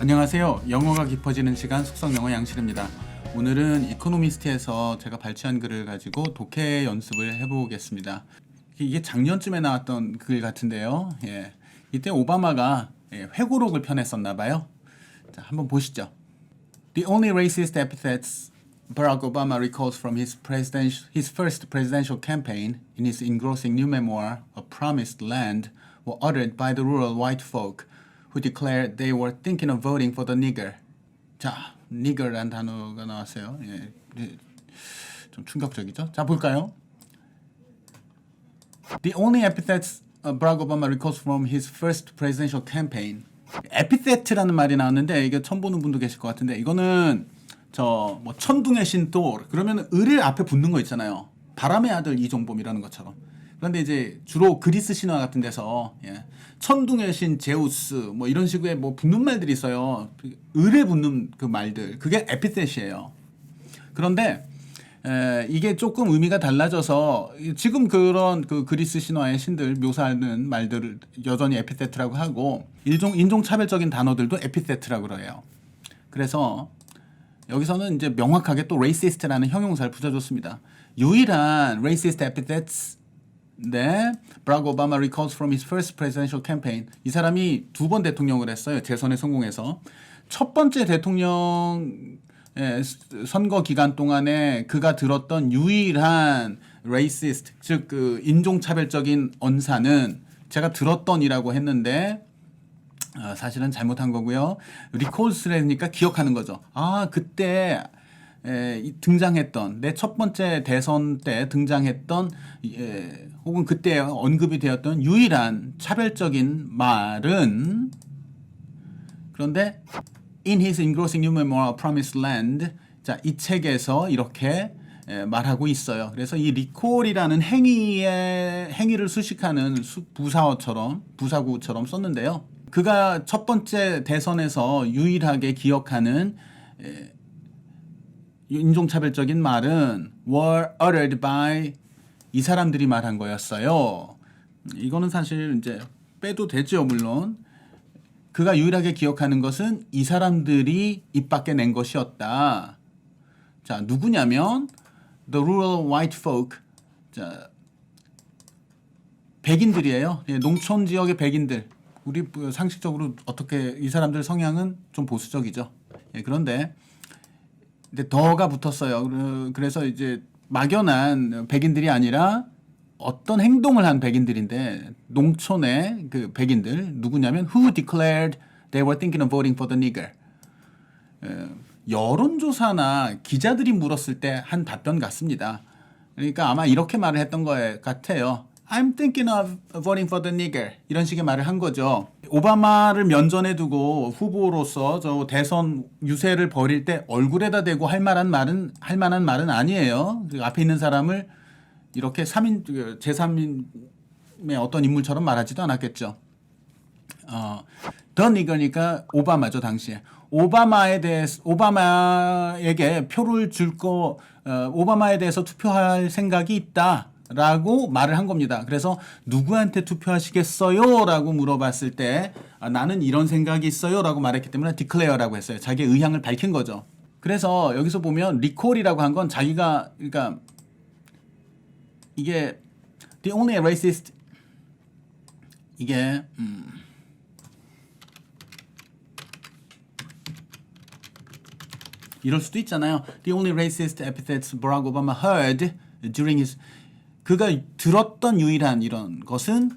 안녕하세요. 영어가 깊어지는 시간 숙성 영어 양실입니다. 오늘은 이코노미스트에서 제가 발췌한 글을 가지고 독해 연습을 해보겠습니다. 이게 작년쯤에 나왔던 글 같은데요. 예. 이때 오바마가 예, 회고록을 펴냈었나 봐요. 자, 한번 보시죠. The only racist epithets Barack Obama recalls from his president, his first presidential campaign in his engrossing new memoir, A Promised Land, were uttered by the rural white folk who declared they were thinking of voting for the nigger. 자, nigger란 단어가 나왔어요. 예, 예, 좀 충격적이죠. 자, 볼까요? The only epithets uh, Barack Obama recalls from his first presidential campaign. 에피테트라는 말이 나왔는데 이게 처음 보는 분도 계실 것 같은데 이거는 저 뭐 천둥의 신또 그러면 을을 앞에 붙는 거 있잖아요. 바람의 아들 이종범이라는 것처럼. 그런데 이제 주로 그리스 신화 같은 데서 예, 천둥의 신 제우스 뭐 이런 식의 뭐 붙는 말들이 있어요. 을에 붙는 그 말들 그게 에피테시예요. 그런데 에, 이게 조금 의미가 달라져서 지금 그런 그 그리스 신화의 신들 묘사하는 말들을 여전히 에피테트라고 하고 일종 인종 차별적인 단어들도 에피테트라고 그래요. 그래서 여기서는 이제 명확하게 또 racist라는 형용사를 붙여줬습니다. 유일한 racist epithets 네, 브라크 오바마 recalls from his first presidential campaign. 이 사람이 두 번 대통령을 했어요. 재선에 성공해서 첫 번째 대통령 예, 선거 기간 동안에 그가 들었던 유일한 racist 즉그 인종차별적인 언사는 제가 들었던이라고 했는데 어, 사실은 잘못한 거고요. 리콜스라니까 기억하는 거죠. 아 그때 에, 이 등장했던 내 첫 번째 대선 때 등장했던 예, 혹은 그때 언급이 되었던 유일한 차별적인 말은 그런데 in his engrossing new memoir Promised Land 자, 이 책에서 이렇게 에, 말하고 있어요. 그래서 이 리콜이라는 행위의 행위를 수식하는 수- 부사어처럼 부사구처럼 썼는데요. 그가 첫 번째 대선에서 유일하게 기억하는 에, 인종차별적인 말은 were uttered by 이 사람들이 말한 거였어요. 이거는 사실 이제 빼도 되죠, 물론. 그가 유일하게 기억하는 것은 이 사람들이 입 밖에 낸 것이었다. 자, 누구냐면 the rural white folk. 자, 백인들이에요. 예, 농촌 지역의 백인들. 우리 뭐 상식적으로 어떻게 이 사람들 성향은 좀 보수적이죠. 예, 그런데 근데 더가 붙었어요. 그래- 그래서 이제 막연한 백인들이 아니라 어떤 행동을 한 백인들인데 농촌의 그 백인들 누구냐면 who declared they were thinking of voting for the nigger. 에, 여론조사나 기자들이 물었을 때 한 답변 같습니다. 그러니까 아마 이렇게 말을 했던 거 같아요. I'm thinking of voting for the nigger. 이런 식의 말을 한 거죠. 오바마를 면전에 두고 후보로서 저 대선 유세를 벌일 때 얼굴에다 대고 할 만한 말은 할 만한 말은 아니에요. 그 앞에 있는 사람을 이렇게 3인 제3인의 어떤 인물처럼 말하지도 않았겠죠. 어, 더 니거니까 오바마죠 당시에 오바마에 대해서 오바마에게 표를 줄거 어, 오바마에 대해서 투표할 생각이 있다 라고 말을 한 겁니다. 그래서 누구한테 투표하시겠어요?라고 물어봤을 때 아, 나는 이런 생각이 있어요 라고 말했기 때문에 declare라고 했어요. 자기의 의향을 밝힌 거죠. 그래서 여기서 보면 리콜이라고 한 건 자기가 그러니까 이게 the only racist 이게 음, 이럴 수도 있잖아요. The only racist epithets Barack Obama heard during his 그가 들었던 유일한 이런 것은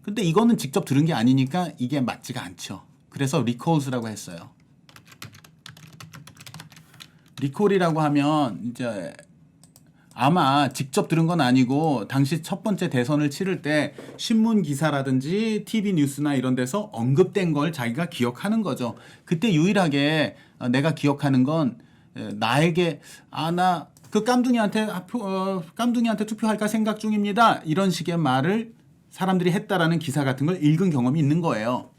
근데 이거는 직접 들은 게 아니니까 이게 맞지가 않죠. 그래서 recalls라고 했어요. 리콜이라고 하면 이제 아마 직접 들은 건 아니고 당시 첫 번째 대선을 치를 때 신문 기사라든지 TV 뉴스나 이런 데서 언급된 걸 자기가 기억하는 거죠. 그때 유일하게 어, 내가 기억하는 건 에, 나에게 아나 그 깜둥이한테 아, 표- 어, 깜둥이한테 투표할까 생각 중입니다. 이런 식의 말을 사람들이 했다라는 기사 같은 걸 읽은 경험이 있는 거예요.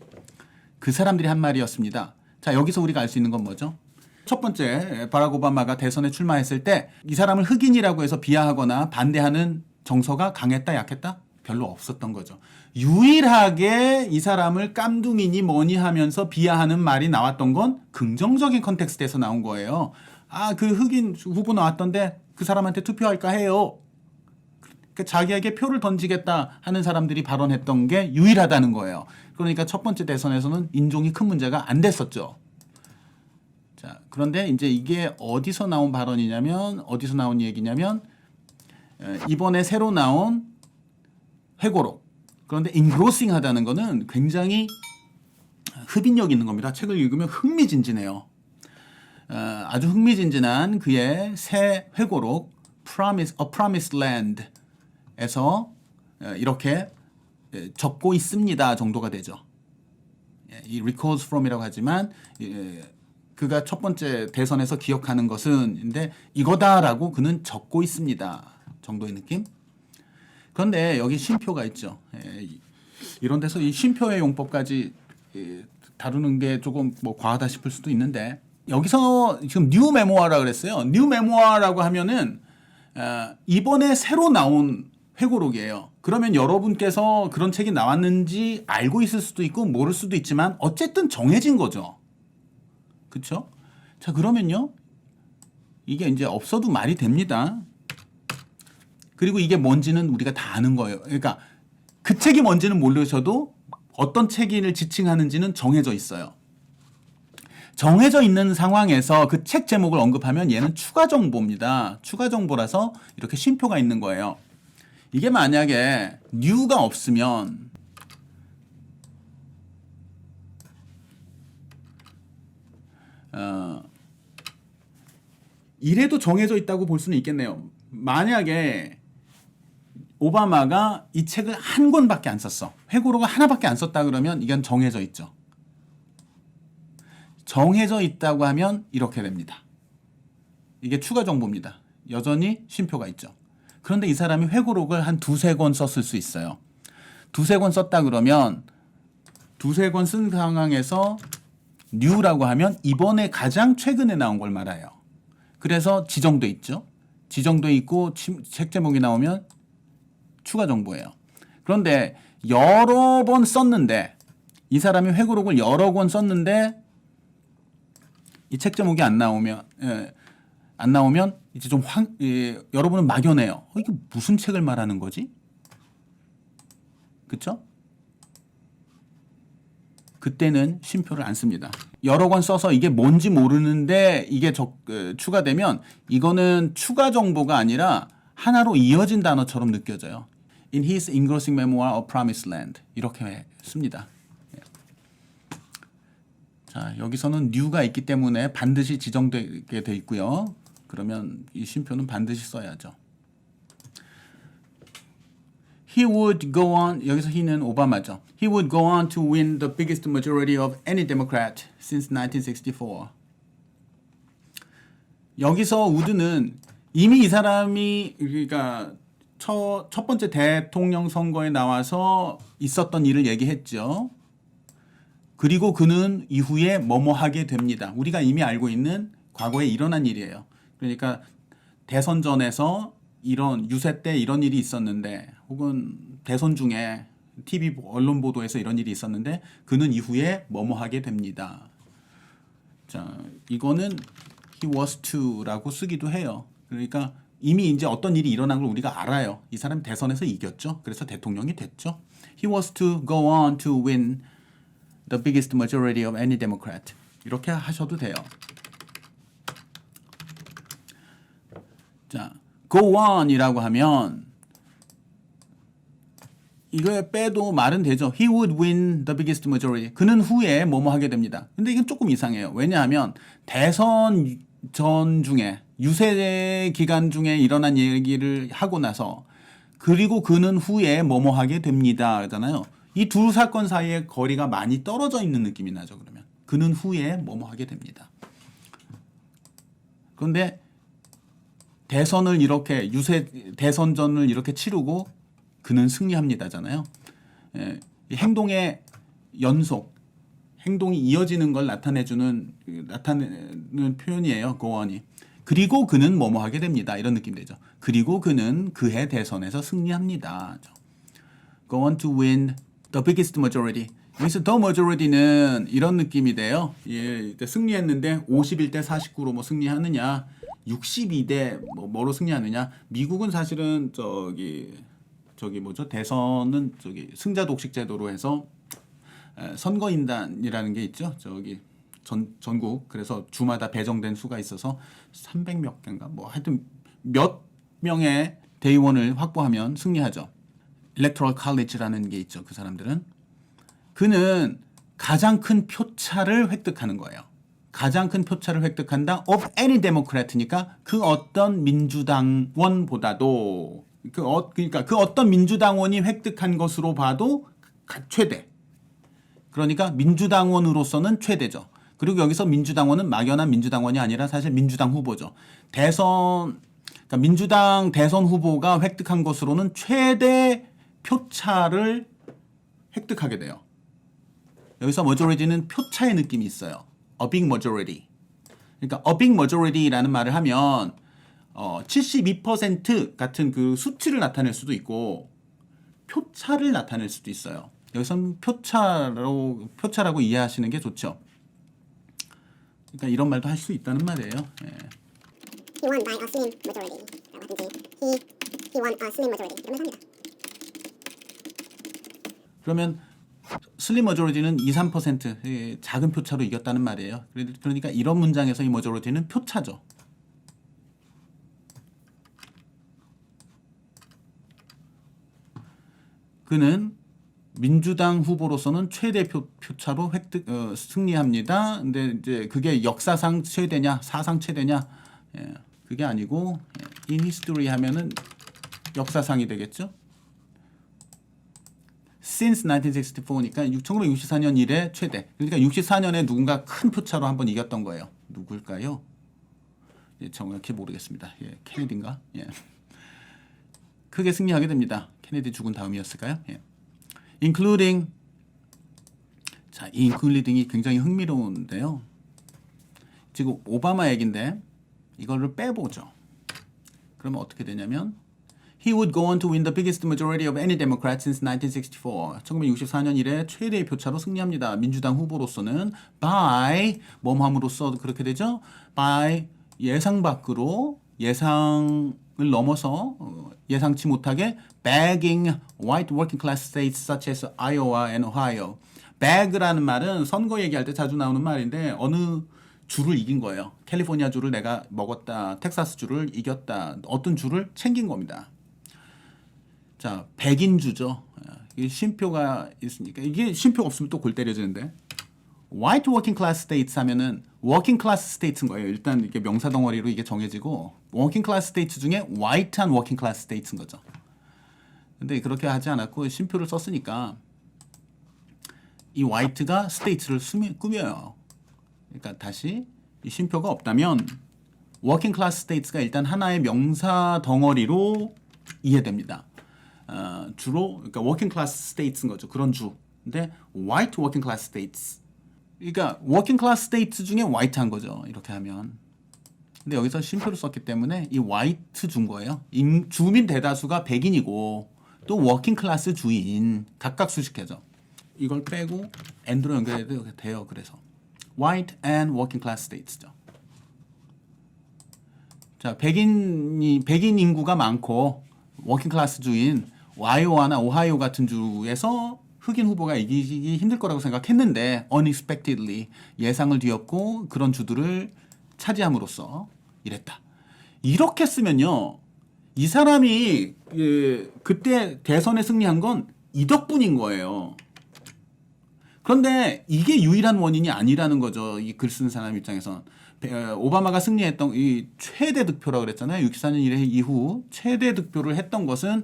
그 사람들이 한 말이었습니다. 자, 여기서 우리가 알 수 있는 건 뭐죠? 첫 번째, 바락 오바마가 대선에 출마했을 때 이 사람을 흑인이라고 해서 비하하거나 반대하는 정서가 강했다, 약했다? 별로 없었던 거죠. 유일하게 이 사람을 깜둥이니 뭐니 하면서 비하하는 말이 나왔던 건 긍정적인 컨텍스트에서 나온 거예요. 아, 그 흑인 후보 나왔던데 그 사람한테 투표할까 해요. 그러니까 자기에게 표를 던지겠다 하는 사람들이 발언했던 게 유일하다는 거예요. 그러니까 첫 번째 대선에서는 인종이 큰 문제가 안 됐었죠. 자, 그런데 이제 이게 어디서 나온 발언이냐면 어디서 나온 얘기냐면 에, 이번에 새로 나온 회고록. 그런데 인그로싱 하다는 거는 굉장히 흡인력 있는 겁니다. 책을 읽으면 흥미진진해요. 어, 아주 흥미진진한 그의 새 회고록 Promise, A Promised Land에서 어, 이렇게 에, 적고 있습니다 정도가 되죠. 예, 이 recalls from이라고 하지만 예, 그가 첫 번째 대선에서 기억하는 것은 근데 이거다라고 그는 적고 있습니다 정도의 느낌. 그런데 여기 쉼표가 있죠. 예, 이- 이런 데서 이 쉼표의 용법까지 예, 다루는 게 조금 뭐 과하다 싶을 수도 있는데 여기서 지금 뉴 메모아라 그랬어요. 뉴 메모아라고 하면은 어, 이번에 새로 나온 회고록이에요. 그러면 여러분께서 그런 책이 나왔는지 알고 있을 수도 있고 모를 수도 있지만 어쨌든 정해진 거죠. 그렇죠? 자 그러면요 이게 이제 없어도 말이 됩니다. 그리고 이게 뭔지는 우리가 다 아는 거예요. 그러니까 그 책이 뭔지는 모르셔도 어떤 책을 지칭하는지는 정해져 있어요. 정해져 있는 상황에서 그 책 제목을 언급하면 얘는 추가 정보입니다. 추가 정보라서 이렇게 쉼표가 있는 거예요. 이게 만약에 뉴가 없으면 어, 이래도 정해져 있다고 볼 수는 있겠네요. 만약에 오바마가 이 책을 한 권밖에 안 썼어. 회고록을 하나밖에 안 썼다 그러면 이건 정해져 있죠. 정해져 있다고 하면 이렇게 됩니다. 이게 추가 정보입니다. 여전히 쉼표가 있죠. 그런데 이 사람이 회고록을 한 두세 권 썼을 수 있어요. 두세 권 썼다 그러면 두세 권 쓴 상황에서 뉴라고 하면 이번에 가장 최근에 나온 걸 말해요. 그래서 지정돼 있죠. 지정돼 있고 치- 책 제목이 나오면 추가 정보예요. 그런데 여러 번 썼는데 이 사람이 회고록을 여러 권 썼는데 이 책 제목이 안 나오면 예, 안 나오면 이제 좀 황, 예, 여러분은 막연해요. 어, 이게 무슨 책을 말하는 거지? 그렇죠? 그때는 쉼표를 안 씁니다. 여러 권 써서 이게 뭔지 모르는데 이게 적, 어, 추가되면 이거는 추가 정보가 아니라 하나로 이어진 단어처럼 느껴져요. In his engrossing memoir of Promised Land 이렇게 씁니다. 예. 자 여기서는 new가 있기 때문에 반드시 지정되게 돼 있고요. 그러면 이 쉼표는 반드시 써야죠. He would go on 여기서 he는 오바마죠. He would go on to win the biggest majority of any Democrat since 1964. 여기서 우드는 이미 이 사람이 그러니까 첫, 첫 번째 대통령 선거에 나와서 있었던 일을 얘기했죠. 그리고 그는 이후에 뭐뭐 하게 됩니다. 우리가 이미 알고 있는 과거에 일어난 일이에요. 그러니까 대선 전에서 이런 유세 때 이런 일이 있었는데 혹은 대선 중에 TV 언론 보도에서 이런 일이 있었는데 그는 이후에 뭐뭐 하게 됩니다. 자, 이거는 he was to라고 쓰기도 해요. 그러니까 이미 이제 어떤 일이 일어난 걸 우리가 알아요. 이 사람 대선에서 이겼죠. 그래서 대통령이 됐죠. He was to go on to win the biggest majority of any Democrat. 이렇게 하셔도 돼요. 자, go on이라고 하면 이거에 빼도 말은 되죠. He would win the biggest majority. 그는 후에 뭐뭐 하게 됩니다. 근데 이건 조금 이상해요. 왜냐하면 대선 전 중에 유세 기간 중에 일어난 얘기를 하고 나서 그리고 그는 후에 뭐뭐 하게 됩니다. 하잖아요. 이 두 사건 사이에 거리가 많이 떨어져 있는 느낌이 나죠. 그러면 그는 후에 뭐뭐 하게 됩니다. 그런데 대선을 이렇게 유세 대선전을 이렇게 치르고 그는 승리합니다잖아요. 예, 이 행동의 연속, 행동이 이어지는 걸 나타내주는 그 나타내는 표현이에요. 고원이. 그리고 그는 뭐뭐 하게 됩니다. 이런 느낌 되죠. 그리고 그는 그해 대선에서 승리합니다. go on to win the biggest majority. 여기서 the majority는 이런 느낌이 돼요. 예, 승리했는데 51대 49로 뭐 승리하느냐, 62대 뭐 뭐로 승리하느냐. 미국은 사실은 저기 저기 뭐죠 대선은 저기 승자 독식 제도로 해서 에, 선거인단이라는 게 있죠. 저기 전 전국 그래서 주마다 배정된 수가 있어서 300몇 개인가 뭐 하여튼 몇 명의 대의원을 확보하면 승리하죠. Electoral College라는 게 있죠. 그 사람들은 그는 가장 큰 표차를 획득하는 거예요. 가장 큰 표차를 획득한다. of any Democrat니까 그 어떤 민주당원보다도 그 어, 그러니까 그 어떤 민주당원이 획득한 것으로 봐도 가- 최대. 그러니까 민주당원으로서는 최대죠. 그리고 여기서 민주당원은 막연한 민주당원이 아니라 사실 민주당 후보죠. 대선 그러니까 민주당 대선 후보가 획득한 것으로는 최대 표차를 획득하게 돼요. 여기서 majority는 표차의 느낌이 있어요. A big majority. 그러니까 a big majority라는 말을 하면 어, 72% 같은 그 수치를 나타낼 수도 있고 표차를 나타낼 수도 있어요. 여기서는 표차로 표차라고 이해하시는 게 좋죠. 그러니까 이런 말도 할 수 있다는 말이에요. 예. He won by a slim majority. 라고 하든지 he he won a slim majority. 이러면서 합니다. 그러면 슬림 머저리티는 2, 3%의 작은 표차로 이겼다는 말이에요. 그러니까 이런 문장에서 이 머저리티는 표차죠. 그는 민주당 후보로서는 최대 표, 표차로 획득 어, 승리합니다. 근데 이제 그게 역사상 최대냐, 사상 최대냐, 예, 그게 아니고 예, in history 하면은 역사상이 되겠죠. Since 1964니까 1964년 이래 최대. 그러니까 64년에 누군가 큰 표차로 한번 이겼던 거예요. 누굴까요? 예, 정확히 모르겠습니다. 예, 케네디인가? 예. 크게 승리하게 됩니다. 케네디 죽은 다음이었을까요? 예. including 자, 이 including이 굉장히 흥미로운데요. 지금 오바마 얘긴데 이거를 빼보죠. 그러면 어떻게 되냐면 He would go on to win the biggest majority of any Democrat since 1964. 1964년 이래 최대의 표차로 승리합니다. 민주당 후보로서는 by 뭐함으로써 그렇게 되죠? by 예상 밖으로 예상을 넘어서 어, 예상치 못하게 bagging white working class states such as Iowa and Ohio. bag라는 말은 선거 얘기할 때 자주 나오는 말인데 어느 주를 이긴 거예요. 캘리포니아 주를 내가 먹었다. 텍사스 주를 이겼다. 어떤 주를 챙긴 겁니다. 자, 백인주죠. 이 쉼표가 있으니까 이게 쉼표가 없으면 또 골 때려지는데. White working class states 하면은 working class states인 거예요. 일단 이게 명사 덩어리로 이게 정해지고 working class states 중에 white한 working class states인 거죠. 근데 그렇게 하지 않았고 쉼표를 썼으니까 이 white가 state를 수미, 꾸며요. 그러니까 다시 이 쉼표가 없다면 working class states가 일단 하나의 명사 덩어리로 이해됩니다. 어, 주로 그러니까 working class states인 거죠. 그런 주. 근데 white working class. 그러니까 working class states 중에 white한 거죠. 이렇게 하면. 근데 여기서 쉼표를 썼기 때문에 이 white 준 거예요. 임, 주민 대다수가 백인이고 또 working class 주인 각각 수식해죠. 이걸 빼고 and로 연결해도 돼요. 그래서 white and working class states죠. 자, 백인이 백인 인구가 많고 워킹 클래스 주인 와이오와나 오하이오 같은 주에서 흑인 후보가 이기기 힘들 거라고 생각했는데 unexpectedly 예상을 뒤엎고 그런 주들을 차지함으로써 이랬다. 이렇게 쓰면요. 이 사람이 예, 그때 대선에 승리한 건 이 덕분인 거예요. 그런데 이게 유일한 원인이 아니라는 거죠. 이 글 쓴 사람 입장에선. 베- 어, 오바마가 승리했던 이 최대 득표라고 그랬잖아요. 64년 이래 이후 최대 득표를 했던 것은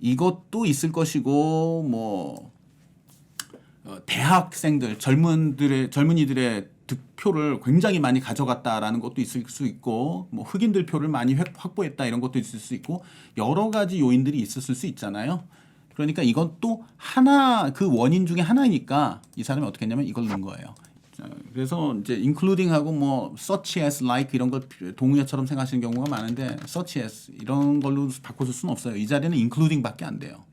이것도 있을 것이고 뭐 어, 대학생들 젊은들의 젊은이들의 득표를 굉장히 많이 가져갔다라는 것도 있을 수 있고 뭐 흑인들 표를 많이 획- 확보했다 이런 것도 있을 수 있고 여러 가지 요인들이 있었을 수 있잖아요. 그러니까 이건 또 하나 그 원인 중에 하나니까 이 사람이 어떻게 했냐면 이걸 넣은 거예요. 자, 그래서 이제 including하고 뭐 such as like 이런 걸 동의어처럼 생각하시는 경우가 많은데 such as 이런 걸로 바꿔줄 수는 없어요. 이 자리는 including밖에 안 돼요.